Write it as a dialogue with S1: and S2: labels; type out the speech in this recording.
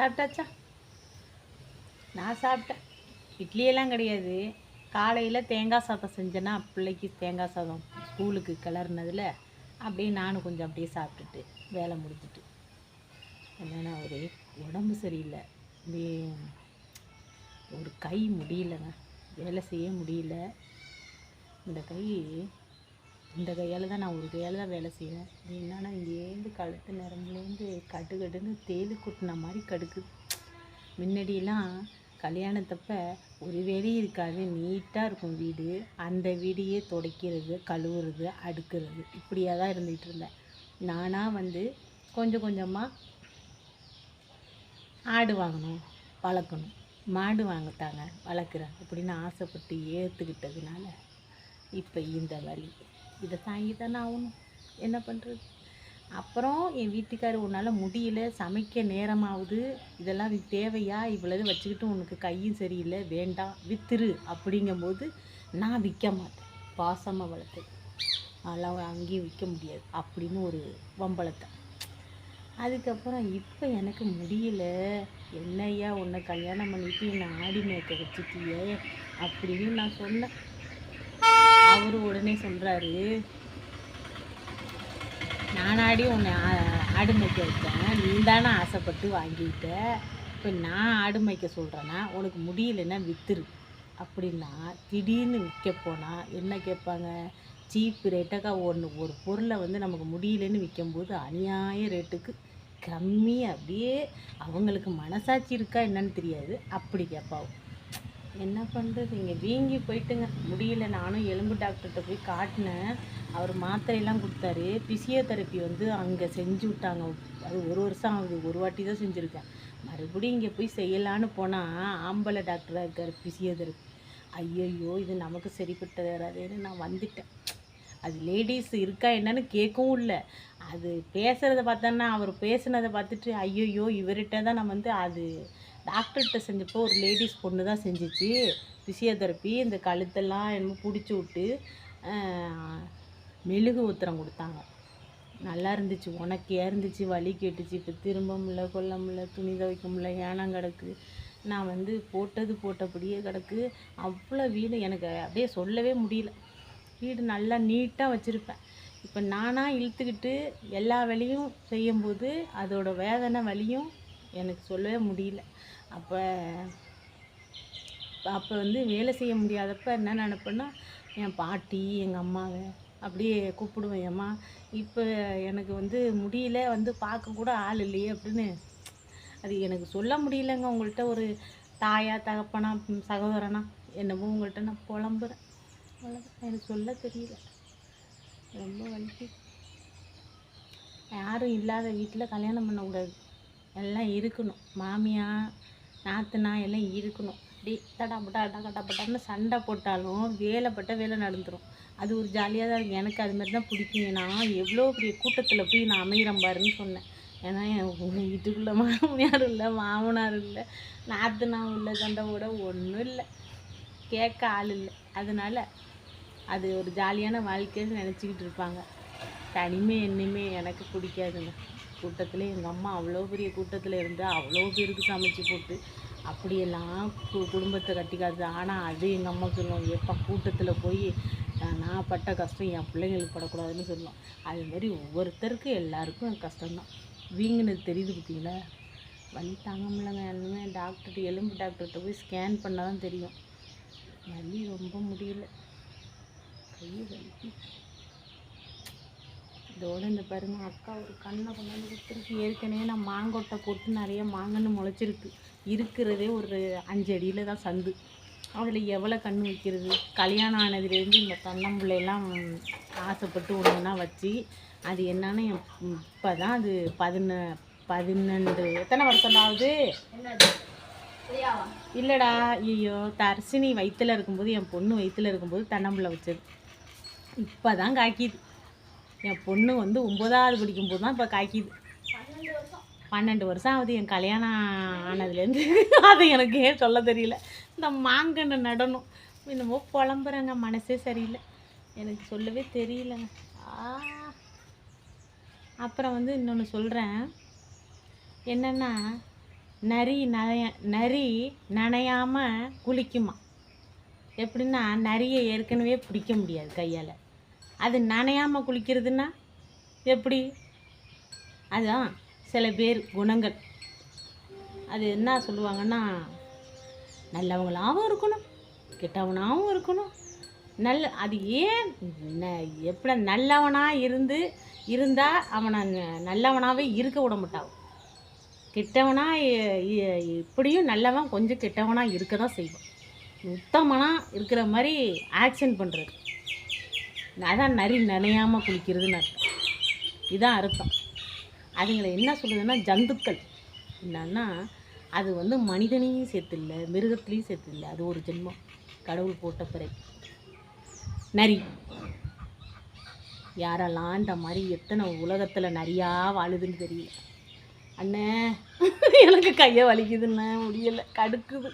S1: சாப்பிட்டாச்சா? நான் சாப்பிட்டேன். இட்லியெல்லாம் கிடையாது. காலையில் தேங்காய் சாதம் செஞ்சேன்னா பிள்ளைக்கு தேங்காய் சாதம் ஸ்கூலுக்கு கிளறினதில் அப்படியே நானும் கொஞ்சம் அப்படியே சாப்பிட்டுட்டு வேலை முடிச்சுட்டு. என்னென்னா ஒரு உடம்பு சரியில்லை. ஒரு கை முடியலங்க. வேலை செய்ய முடியல. இந்த கை இந்த கையால் தான் நான் ஒரு கையால் தான் வேலை செய்வேன். இது என்னன்னா இங்கேருந்து கழுத்து நரம்புலேருந்து கட்டு கட்டுன்னு தேலு கொட்டின மாதிரி கடுக்கு முன்னாடியெல்லாம் கல்யாணத்தப்ப ஒரு வேலையும் இருக்காது நீட்டாக இருக்கும் வீடு. அந்த வீடையே துடைக்கிறது கழுவுறது அடுக்கிறது. இப்படியே தான் இருந்துகிட்டு இருந்தேன். நானாக வந்து கொஞ்சம் கொஞ்சமாக ஆடு வாங்கணும் வளர்க்கணும். மாடு வாங்கத்தாங்க வளர்க்குறேன். அப்படின்னு ஆசைப்பட்டு ஏற்றுக்கிட்டதுனால இப்போ இந்த வழி. இதை தாங்கி தானே ஆகணும். என்ன பண்ணுறது அப்புறம் என் வீட்டுக்காரர் உன்னால் முடியல சமைக்க நேரமாகுது இதெல்லாம் தேவையா? இவ்வளவு வச்சுக்கிட்டு உனக்கு கையும் சரியில்லை வேண்டாம் வித்துரு அப்படிங்கும்போது நான் விற்க மாட்டேன். பாசமாக வளர்த்து அதெல்லாம் அங்கேயும் விற்க முடியாது அப்படின்னு ஒரு வம்பளத்தை. அதுக்கப்புறம் இப்போ எனக்கு முடியல. என்னையா உன்னை கல்யாணம் பண்ணிட்டு என்னை ஆடி மேய்க்க வச்சுட்டியே அப்படின்னு நான் சொன்னேன். அவர் உடனே சொல்கிறாரு நானாடி உன்னை ஆடு மேய்க்க வச்சேன் நீ தானே ஆசைப்பட்டு வாங்கிட்ட. இப்போ நான் ஆடு மேய்க்க சொல்கிறேன்னா உனக்கு முடியலன்னா வித்துரு. அப்படின்னா திடீர்னு விற்க போனால் என்ன கேட்பாங்க? சீப்பு ரேட்டாக்கா ஒன்று ஒரு பொருளை வந்து நமக்கு முடியலன்னு விற்கும்போது அநியாய ரேட்டுக்கு கம்மி அப்படியே அவங்களுக்கு மனசாட்சி இருக்கா என்னன்னு தெரியாது. அப்படி கேட்பாவும் என்ன பண்ணுறது இங்கே வீங்கி போயிட்டுங்க. முடியல. நானும் எலும்பு டாக்டர்கிட்ட போய் காட்டினேன். அவர் மாத்திரையெல்லாம் கொடுத்தாரு. பிசியோதெரப்பி வந்து அங்கே செஞ்சு விட்டாங்க. அது ஒரு வருஷம் ஆகுது. ஒரு வாட்டி தான் செஞ்சுருக்கேன். மறுபடியும் இங்கே போய் செய்யலான்னு போனால் ஆம்பளை டாக்டராக இருக்கார் பிசியோதெரப்பி ஐயையோ இது நமக்கு சரிப்பட்டு வராதுன்னு நான் வந்துட்டேன். அது லேடிஸ் இருக்கா என்னன்னு கேட்கவும் இல்லை. அது பேசுகிறத பார்த்தோன்னா அவர் பேசுனதை பார்த்துட்டு ஐயையோ இவர்கிட்ட தான் நான் வந்து அது டாக்டர்கிட்ட செஞ்சப்போ ஒரு லேடிஸ் பொண்ணு தான் செஞ்சிச்சு. ஃபிசியோதெரப்பி இந்த கழுத்தெல்லாம் என்னமோ பிடிச்சி விட்டு மெழுகு உத்திரம் கொடுத்தாங்க. நல்லா இருந்துச்சு. உனக்கே இருந்துச்சு வலி கேட்டுச்சு. இப்போ திரும்ப முடில கொல்ல முடில துணி துவைக்க முடில ஏனம் கிடக்கு. நான் வந்து போட்டது போட்டபடியே கிடக்கு. அவ்வளோ வீடு எனக்கு அப்படியே சொல்லவே முடியல. வீடு நல்லா நீட்டாக வச்சுருப்பேன். இப்போ நானாக இழுத்துக்கிட்டு எல்லா வேலையும் செய்யும்போது அதோட வேதனை வலியும் எனக்கு சொல்லவே முடியல. அப்போ அப்போ வந்து வேலை செய்ய முடியாதப்ப என்ன நினப்பேன்னா என் பாட்டி எங்கள் அம்மாவை அப்படியே கூப்பிடுவேன் அம்மா இப்போ எனக்கு வந்து முடியல வந்து பார்க்க கூட ஆள் இல்லையே அப்படின்னு. அது எனக்கு சொல்ல முடியலங்க. உங்கள்கிட்ட ஒரு தாயா தகப்பனா சகோதரனா என்னமோ உங்கள்கிட்ட நான் புலம்புறேன். அவ்வளோதான் எனக்கு சொல்ல தெரியல. ரொம்ப வலிக்கு யாரும் இல்லாத வீட்டில் கல்யாணம் பண்ணக்கூடாது. எல்லாம் இருக்கணும். மாமியா நாத்துனா எல்லாம் இருக்கணும். அப்படி தடாபட்டா டகட்டப்பட்டான்னு சண்டை போட்டாலும் வேலைப்பட்ட வேலை நடந்துடும் அது ஒரு ஜாலியாக தான் இருக்கும் எனக்கு அது மாதிரி தான் பிடிக்குங்க நான் எவ்வளோ பெரிய கூட்டத்தில் போய் நான் அமைகிறேன் பாருன்னு சொன்னேன். ஏன்னா என் வீட்டுக்குள்ளே மாமியார் இல்லை மாமனார் இல்லை நாத்தனாவும் உள்ள சண்டை போட ஒன்றும் இல்லை. கேட்க ஆள் இல்லை. அதனால் அது ஒரு ஜாலியான வாழ்க்கைன்னு நினச்சிக்கிட்டு இருப்பாங்க. தனிமை என்னையுமே எனக்கு பிடிக்காதுங்க. கூட்டத்தில் எங்கள் அம்மா அவ்வளோ பெரிய கூட்டத்தில் இருந்து அவ்வளோ பேருக்கு சமைச்சு போட்டு அப்படியெல்லாம் கு குடும்பத்தை கட்டிக்காது ஆனால் அது எங்கள் அம்மா சொல்லுவோம் எப்போ கூட்டத்தில் போய் நான் பட்ட கஷ்டம் என் பிள்ளைங்களுக்கு படக்கூடாதுன்னு சொல்லுவோம் அது மாதிரி ஒவ்வொருத்தருக்கும் எல்லாருக்கும் கஷ்டம்தான். வீங்கினது தெரியுது பார்த்தீங்களா வலி தாங்க முடியலங்க இன்னுமே டாக்டர் எலும்பு டாக்டர்கிட்ட போய் ஸ்கேன் பண்ணால் தான் தெரியும். வலி ரொம்ப முடியல. கை வலி. இதோடு இந்த பாருங்கள் அக்கா ஒரு கண்ணை கொண்டாந்து கொடுத்துருக்கு ஏற்கனவே நான் மாங்கொட்டை போட்டு நிறைய மாங்கன்று முளைச்சிருக்கு. இருக்கிறதே ஒரு அஞ்சு அடியில் தான் சந்து. அதில் எவ்வளோ கன்று வைக்கிறது? கல்யாணம் ஆனதுலேருந்து இந்த தென்னம்பிள்ளையெல்லாம் ஆசைப்பட்டு ஒன்றுனா வச்சு அது என்னன்னு இப்போ தான் அது பதின பதினெண்டு எத்தனை வருஷம் ஆகுது? இல்லைடா ஐயோ தர்சினி வயிற்றில் இருக்கும்போது என் பொண்ணு வயிற்றில் இருக்கும்போது தன்னம்பிள்ளை வச்சது. இப்போ தான் காக்கிது என் பொண்ணு வந்து ஒம்பதாவது படிக்கும்போது தான் இப்போ காய்க்கிது. பன்னெண்டு வருஷம் ஆகுது என் கல்யாணம் ஆனதுலேருந்து. அது எனக்கு ஏன் சொல்ல தெரியல. இந்த மாங்கன்று நடணும். என்னமோ புலம்புறேங்க மனசே சரியில்லை. எனக்கு சொல்லவே தெரியலங்க ஆ. அப்புறம் வந்து இன்னொன்று சொல்கிறேன் என்னென்னா நரி நனைய நரி நனையாமல் குளிக்குமா? எப்படின்னா நரியை ஏற்கனவே பிடிக்க முடியாது கையால். அது நனையாமல் குளிக்கிறதுன்னா எப்படி? அதுதான் சில பேர் குணங்கள். அது என்ன சொல்லுவாங்கன்னா நல்லவங்களாகவும் இருக்கணும் கெட்டவனாகவும் இருக்கணும். நல்ல அது ஏன் எப்படி நல்லவனாக இருந்து இருந்தால் அவனை நல்லவனாகவே இருக்க விட மாட்டான். கெட்டவனாக இப்படியும் நல்லவன் கொஞ்சம் கெட்டவனாக இருக்க தான் செய்வான். உத்தமனாக இருக்கிற மாதிரி ஆக்ஷன் பண்ணுறது அதான் நரி நனையாமல் குளிக்கிறதுன்னு அர்த்தம். இதுதான் அர்த்தம். அதுங்களை என்ன சொல்லுதுன்னா ஜந்துக்கள். என்னன்னா அது வந்து மனிதனையும் சேர்த்து இல்லை மிருகத்துலேயும் சேர்த்து இல்லை அது ஒரு ஜென்மம். கடவுள் போட்ட பிறகு நரி. யாரெல்லாம் இந்த மாதிரி எத்தனை உலகத்தில் நிறையா வாழுதுன்னு தெரியல. அண்ணே எனக்கு கையை வலிக்குதுன்னு முடியலை. கடுக்குது.